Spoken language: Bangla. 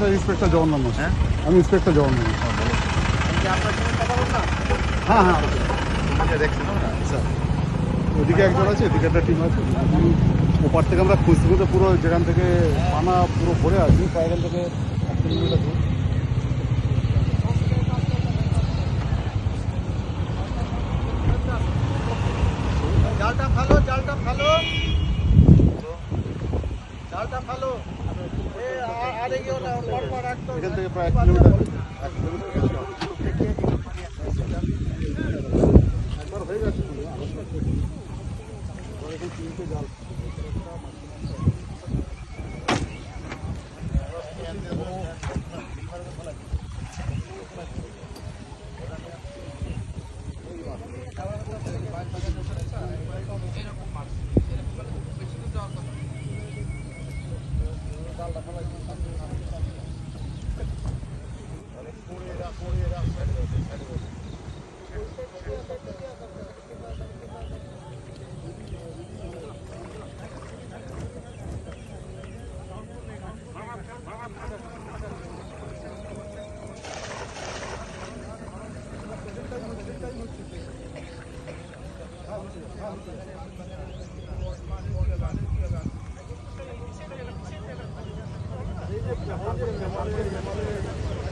স্যার ইন্সপেক্টর জগন্নাথ মাস হ্যাঁ? আমি ইন্সপেক্টর জগন্নাথ মাস হ্যাঁ হ্যাঁ স্যার ওদিকে একজন আছে এদিকে একটা টিম আছে। ওপার থেকে আমরা খুঁজতে খুঁজতে পুরো যেখান থেকে পানা পুরো ভরে আছি প্রায় এখান থেকে এক কিলোমিটার দূর। জালটা ফালো জালটা ফালো। জালটা ফালো। এখান থেকে প্রায় এক কিলোমিটার এক কিলোমিটার বেশি Thank you.